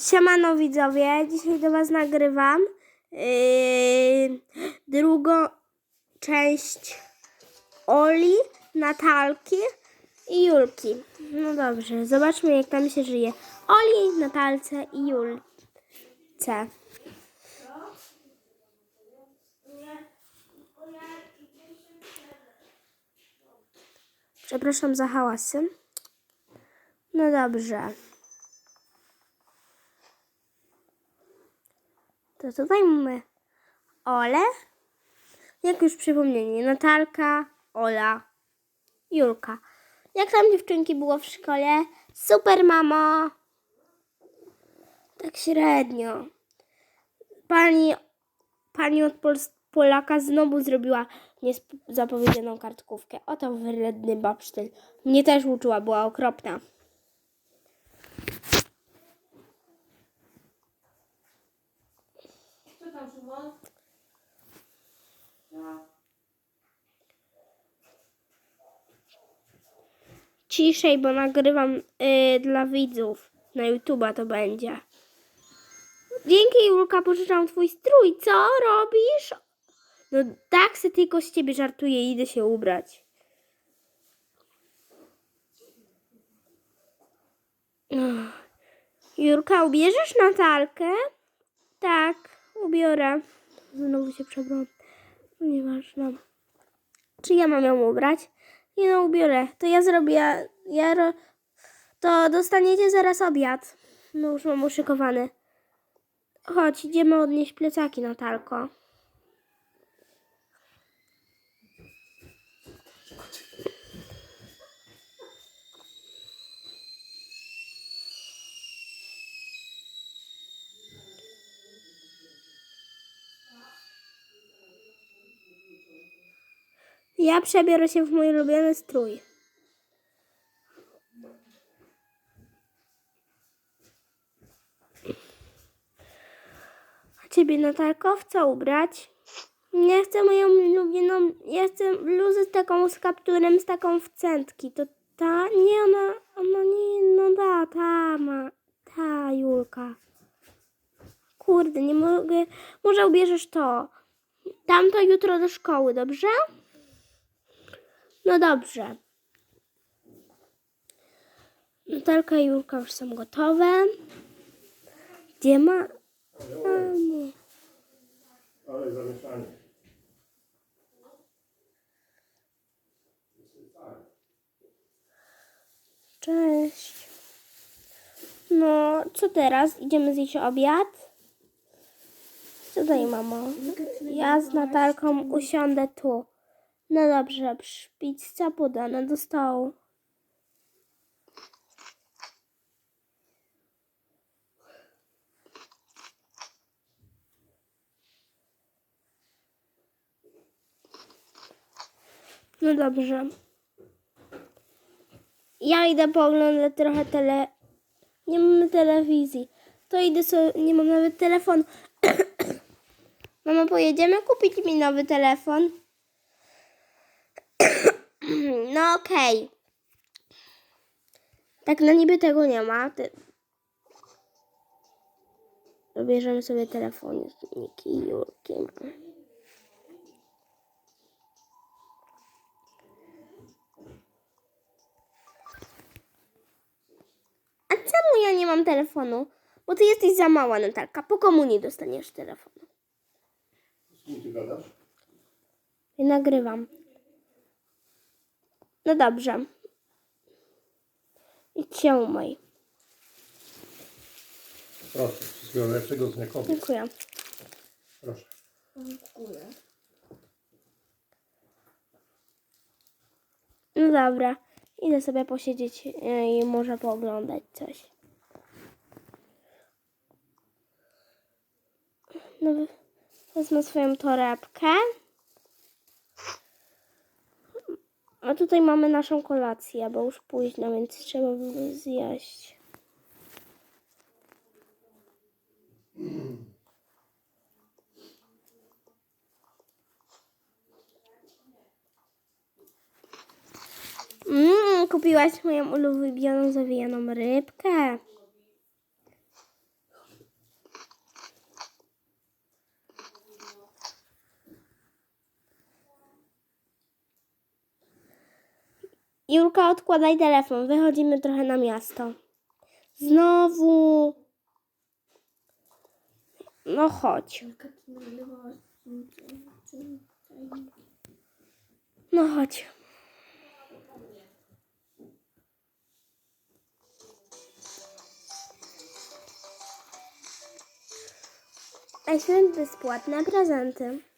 Siemano widzowie, dzisiaj do Was nagrywam yy, drugą część Oli, Natalki i Julki. No dobrze, zobaczmy jak tam się żyje. Oli, Natalce i Julce. Przepraszam za hałasy. No dobrze. To tutaj mamy Ole. Jak już przypomnienie, Natalka, Ola, Julka. Jak tam dziewczynki było w szkole? Super, mamo! Tak średnio. Pani, pani od Pol Polaka znowu zrobiła niezapowiedzianą kartkówkę. Oto wredny babsztyl. Mnie też uczyła, była okropna. Ciszej, bo nagrywam y, dla widzów. Na YouTube'a to będzie. Dzięki, Julka, pożyczam twój strój. Co robisz? No tak se tylko z ciebie żartuję. Idę się ubrać. Ach. Julka, ubierzesz Natalkę? Tak, ubiorę. Znowu się przebrałam. Nieważne. Czy ja mam ją ubrać? Nie no, ubiorę. To ja zrobię. Ja ro... To dostaniecie zaraz obiad. No już mam uszykowany. Chodź, idziemy odnieść plecaki, Natalko. Ja przebiorę się w mój ulubiony strój. A ciebie, Natalko, w ubrać? Nie chcę moją ulubioną... Ja chcę bluzę z taką z kapturem, z taką w centki. To ta? Nie, ona... Ona nie... No da, ta ma... Ta, Julka. Kurde, nie mogę... Może ubierzesz to. Dam to jutro do szkoły, dobrze? No dobrze. Natalka i Julka już są gotowe. Gdzie ma... Ale zamieszanie. Cześć. No, co teraz? Idziemy zjeść obiad? Co tutaj, mamo? Ja z Natalką usiądę tu. No dobrze, pizza podana do stołu. No dobrze. Ja idę pooglądać trochę tele... Nie mamy telewizji. To idę sobie... Nie mam nawet telefonu. Mamo, pojedziemy kupić mi nowy telefon? No okej. Tak, no niby tego nie ma. Ty... Dobierzemy sobie telefoniki i Julki. A czemu ja nie mam telefonu? Bo ty jesteś za mała, Natalka. Po komunii dostaniesz telefon. Z kim ty gadasz? Ja nagrywam. No dobrze. Idź się umyj. Proszę, wszystkiego lepszego z dnia kobiet. Dziękuję. Proszę. Dziękuję. No dobra. Idę sobie posiedzieć e, i może pooglądać coś. No, wezmę swoją torebkę. A tutaj mamy naszą kolację, bo już późno, więc trzeba by zjeść. Mmm, kupiłaś moją ulubioną zawijaną rybkę. Julka, odkładaj telefon. Wychodzimy trochę na miasto. Znowu. No chodź. No chodź. Weźmy bezpłatne prezenty.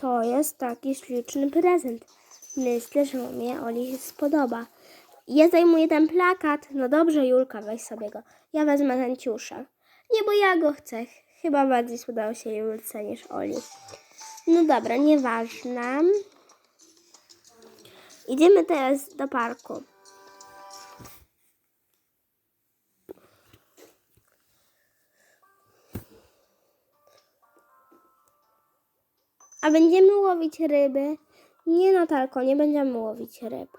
To jest taki śliczny prezent. Myślę, że mamie Oli się spodoba. Ja zajmuję ten plakat. No dobrze, Julka, weź sobie go. Ja wezmę ten. Nie, bo ja go chcę. Chyba bardziej spodobał się Julce niż Oli. No dobra, nieważne. Idziemy teraz do parku. A będziemy łowić ryby? Nie, Natalko, nie będziemy łowić ryb.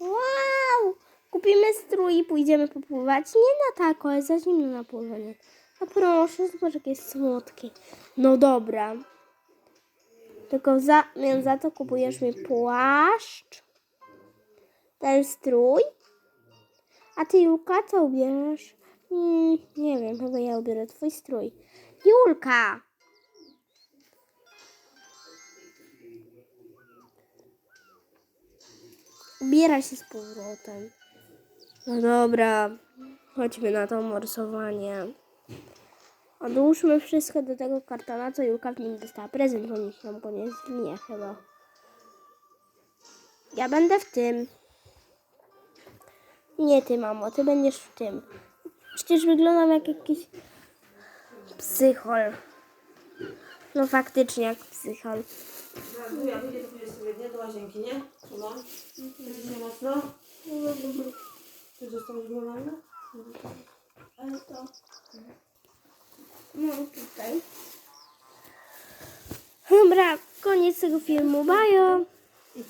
Wow! Kupimy strój i pójdziemy popływać. Nie, Natalko, jest za zimno na pływanie. A proszę, zobacz, jakie jest słodkie. No dobra. Tylko w zamian za to kupujesz mi płaszcz, ten strój a ty, Julka, co ubierzesz? Mm, nie wiem, chyba ja ubiorę twój strój. Julka! Ubieraj się z powrotem. No dobra, chodźmy na to morsowanie. Odłóżmy wszystko do tego kartona, co Julka w nim dostała prezent, bo nikt nam go nie zwinie chyba. Ja będę w tym. Nie ty, mamo, ty będziesz w tym. Przecież wyglądam jak jakiś psychol. No faktycznie jak psychol. Ja wyjdę, sobie nie, do łazienki, nie? Trzeba? Jest nie mocno? Ty zostałeś normalny? Ale to... Mam tutaj. Dobra, koniec tego filmu. Bajo.